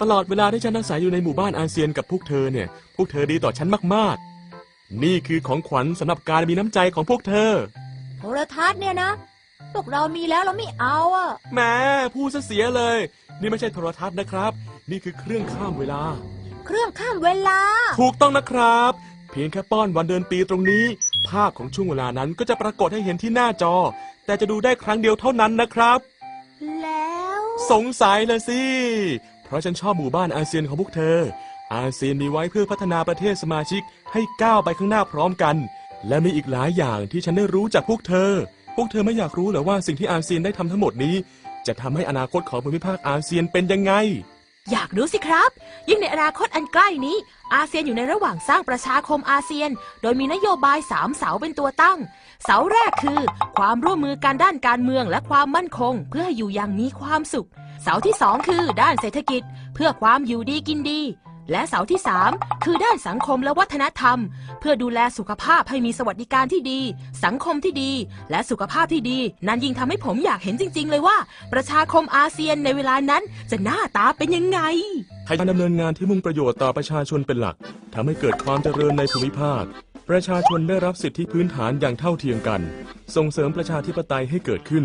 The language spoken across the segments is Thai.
ตลอดเวลาที่ฉันอาศัยอยู่ในหมู่บ้านอาเซียนกับพวกเธอเนี่ย พวกเธอดีต่อฉันมากๆ นี่คือของขวัญสำหรับการมีน้ำใจของพวกเธอ โทรทัศน์เนี่ยนะ พวกเรามีแล้วเราไม่เอาอะ แหมพูดซะเสียเลย นี่ไม่ใช่โทรทัศน์นะครับ นี่คือเครื่องข้ามเวลา เครื่องข้ามเวลา ถูกต้องนะครับ เพียงแค่ป้อนวันเดือนปีตรงนี้ ภาพของช่วงเวลานั้นก็จะปรากฏให้เห็นที่หน้าจอ แต่จะดูได้ครั้งเดียวเท่านั้นนะครับ แล้ว สงสัยเลยสิ เพราะฉันชอบหมู่บ้านอาเซียนของพวกเธอ อาเซียนมีไว้เพื่อพัฒนาประเทศสมาชิกให้ก้าวไปข้างหน้าพร้อมกัน และมีอีกหลายอย่างที่ฉันได้รู้จากพวกเธอ พวกเธอไม่อยากรู้หรือว่าสิ่งที่อาเซียนได้ทำทั้งหมดนี้ จะทำให้อนาคตของภูมิภาคอาเซียนเป็นยังไง อยากรู้สิครับ ยิ่งในอนาคตอันใกล้นี้ อาเซียนอยู่ในระหว่างสร้างประชาคมอาเซียน โดยมีนโยบายสามเสาเป็นตัวตั้ง เสาแรกคือ ความร่วมมือกันด้านการเมืองและความมั่นคง เพื่อให้อยู่อย่างมีความสุข เสาที่สองคือด้านเศรษฐกิจ เพื่อความอยู่ดีกินดี และเสาที่สามคือด้านสังคมและวัฒนธรรม เพื่อดูแลสุขภาพให้มีสวัสดิการที่ดี สังคมที่ดี และสุขภาพที่ดี นั่นยิ่งทำให้ผมอยากเห็นจริง ๆ เลยว่า ประชาคมอาเซียนในเวลานั้นจะหน้าตาเป็นยังไงให้การดำเนินงานที่มุ่งประโยชน์ต่อประชาชนเป็นหลักทำให้เกิดความเจริญในภูมิภาค ประชาชนได้รับสิทธิพื้นฐานอย่างเท่าเทียมกัน ส่งเสริมประชาธิปไตยให้เกิดขึ้น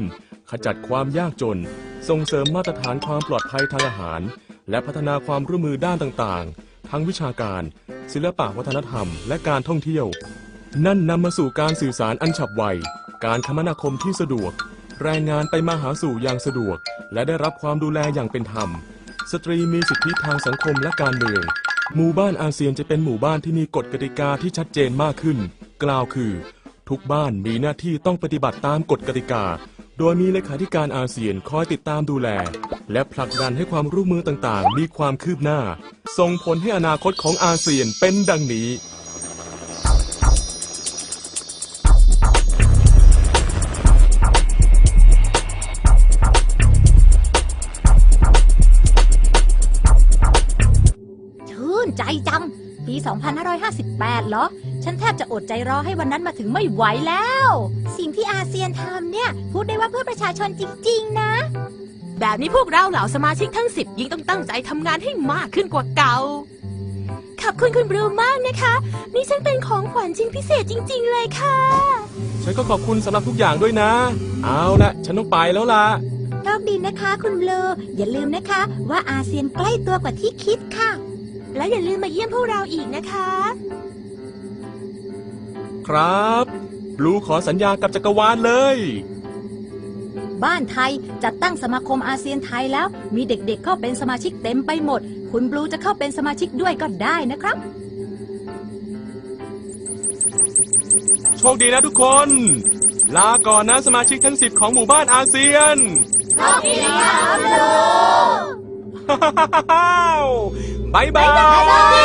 ขจัดความยากจน ส่งเสริมมาตรฐานความปลอดภัยทางอาหาร และพัฒนาความร่วมมือด้านต่างๆ ทั้งวิชาการ ศิลปะวัฒนธรรม และการท่องเที่ยว นั่นนำมาสู่การสื่อสารอันฉับไว การคมนาคมที่สะดวก แรงงานไปมาหาสู่อย่างสะดวก และได้รับความดูแลอย่างเป็นธรรม สตรีมีสิทธิทางสังคมและการเมือง หมู่บ้านอาเซียนจะเป็นหมู่บ้านที่มีกฎกติกาที่ชัดเจนมากขึ้น กล่าวคือ ทุกบ้านมีหน้าที่ต้องปฏิบัติตามกฎกติกา โดยมีเลขาธิการอาเซียนคอยติดตามดูแล และผลักดันให้ความร่วมมือต่างๆ มีความคืบหน้า ส่งผลให้อนาคตของอาเซียนเป็นดังนี้ 2558 เหรอ ฉันแทบจะอดใจรอให้วันนั้นมาถึงไม่ไหวแล้ว สิ่งที่อาเซียนทำเนี่ย พูดได้ว่าเพื่อประชาชนจริง ๆ นะ แบบนี้พวกเราเหล่าสมาชิกทั้งสิบยิ่งต้องตั้งใจทำงานให้มากขึ้นกว่าเก่า ขอบคุณคุณบรูมากนะคะ นี่ฉันเป็นของขวัญชิ้นพิเศษจริง ๆ เลยค่ะ ฉันก็ขอบคุณสำหรับทุกอย่างด้วยนะ เอาละฉันต้องไปแล้วล่ะ โชคดีนะคะ คุณบลูอย่าลืมนะคะ ว่าอาเซียนใกล้ตัวกว่าที่คิดค่ะ และอย่าลืมมาเยี่ยมพวกเราอีกนะคะ ครับบลูขอสัญญากับจักรวาลเลย บ้านไทยจัดตั้งสมาคมอาเซียนไทยแล้ว มีเด็กๆเข้าเป็นสมาชิกเต็มไปหมด คุณบลูจะเข้าเป็นสมาชิกด้วยก็ได้นะครับ โชคดีนะทุกคน ลาก่อนนะสมาชิกทั้งสิบของหมู่บ้านอาเซียน โชคดีครับบลู บายบาย